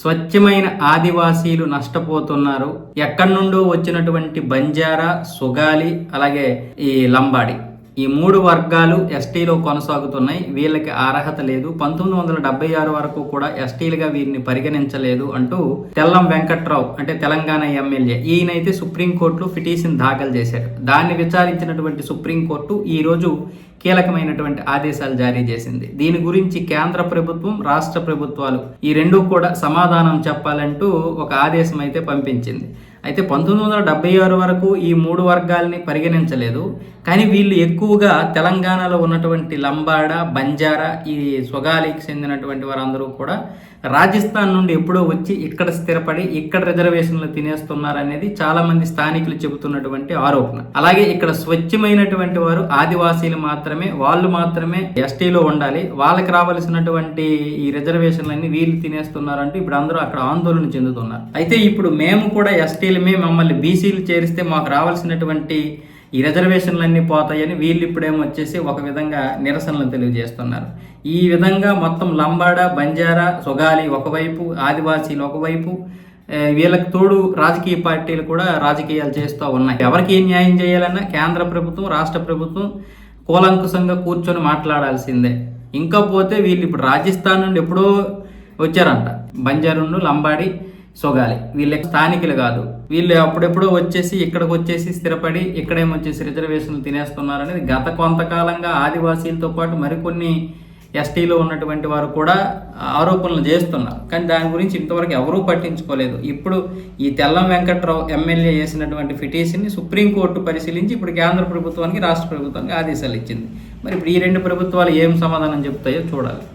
స్వచ్ఛమైన ఆదివాసీలు నష్టపోతున్నారు. ఎక్కడి నుండో వచ్చినటువంటి బంజారా సుగాలి అలాగే ఈ లంబాడి. ఈ మూడు వర్గాలు ఎస్టీలో కొనసాగుతున్నాయి. వీళ్ళకి అర్హత లేదు. పంతొమ్మిది వందల డెబ్బై ఆరు వరకు కూడా ఎస్టీలుగా వీరిని పరిగణించలేదు అంటూ తెల్లం వెంకట్రావు అంటే తెలంగాణ ఎమ్మెల్యే ఈయనైతే సుప్రీంకోర్టులో పిటిషన్ దాఖలు చేశారు దాన్ని విచారించినటువంటి సుప్రీంకోర్టు ఈ రోజు కీలకమైనటువంటి ఆదేశాలు జారీ చేసింది. దీని గురించి కేంద్ర ప్రభుత్వం రాష్ట్ర ప్రభుత్వాలు ఈ రెండు కూడా సమాధానం చెప్పాలంటూ ఒక ఆదేశం అయితే పంపించింది. అయితే పంతొమ్మిది వందల డెబ్బై ఆరు వరకు ఈ మూడు వర్గాల్ని పరిగణించలేదు. కానీ వీళ్ళు ఎక్కువగా తెలంగాణలో ఉన్నటువంటి లంబాడ బంజారా ఈ స్వగాలికి చెందినటువంటి వారందరూ కూడా రాజస్థాన్ నుండి ఎప్పుడో వచ్చి ఇక్కడ స్థిరపడి ఇక్కడ రిజర్వేషన్లు తినేస్తున్నారు అనేది చాలా మంది స్థానికులు చెబుతున్నటువంటి ఆరోపణ. అలాగే ఇక్కడ స్వచ్ఛమైనటువంటి వారు ఆదివాసీలు మాత్రమే వాళ్ళు మాత్రమే ఎస్టీలో ఉండాలి. వాళ్ళకి రావాల్సినటువంటి ఈ రిజర్వేషన్లన్నీ వీళ్ళు తినేస్తున్నారంటూ ఇప్పుడు అందరూ అక్కడ ఆందోళన చెందుతున్నారు. అయితే ఇప్పుడు మేము కూడా ఎస్టీ ఎస్టీలమే మమ్మల్ని బీసీలు చేరిస్తే మాకు రావాల్సినటువంటి ఈ రిజర్వేషన్లన్నీ పోతాయని వీళ్ళు ఇప్పుడేమో వచ్చేసి ఒక విధంగా నిరసనలు తెలియజేస్తున్నారు. ఈ విధంగా మొత్తం లంబాడ బంజారా సొగాలి ఒకవైపు ఆదివాసీలు ఒకవైపు వీళ్ళకి తోడు రాజకీయ పార్టీలు కూడా రాజకీయాలు చేస్తూ ఉన్నాయి. ఎవరికి ఏం న్యాయం చేయాలన్నా కేంద్ర ప్రభుత్వం రాష్ట్ర ప్రభుత్వం కూలంకుశంగా కూర్చొని మాట్లాడాల్సిందే. ఇంకా పోతే వీళ్ళు ఇప్పుడు రాజస్థాన్ నుండి ఎప్పుడో వచ్చారంట. బంజారును లంబాడి సొగాలి. వీళ్ళకి స్థానికులు కాదు. వీళ్ళు అప్పుడెప్పుడో వచ్చేసి ఇక్కడికి వచ్చేసి స్థిరపడి ఇక్కడేమొచ్చేసి రిజర్వేషన్లు తినేస్తున్నారు అనేది గత కొంతకాలంగా ఆదివాసీలతో పాటు మరికొన్ని ఎస్టీలో ఉన్నటువంటి వారు కూడా ఆరోపణలు చేస్తున్నారు. కానీ దాని గురించి ఇంతవరకు ఎవరూ పట్టించుకోలేదు. ఇప్పుడు ఈ తెల్లం వెంకట్రావు ఎమ్మెల్యే చేసినటువంటి పిటిషన్ని సుప్రీంకోర్టు పరిశీలించి ఇప్పుడు కేంద్ర ప్రభుత్వానికి రాష్ట్ర ప్రభుత్వానికి ఆదేశాలు ఇచ్చింది. మరి ఇప్పుడు ఈ రెండు ప్రభుత్వాలు ఏం సమాధానం చెప్తాయో చూడాలి.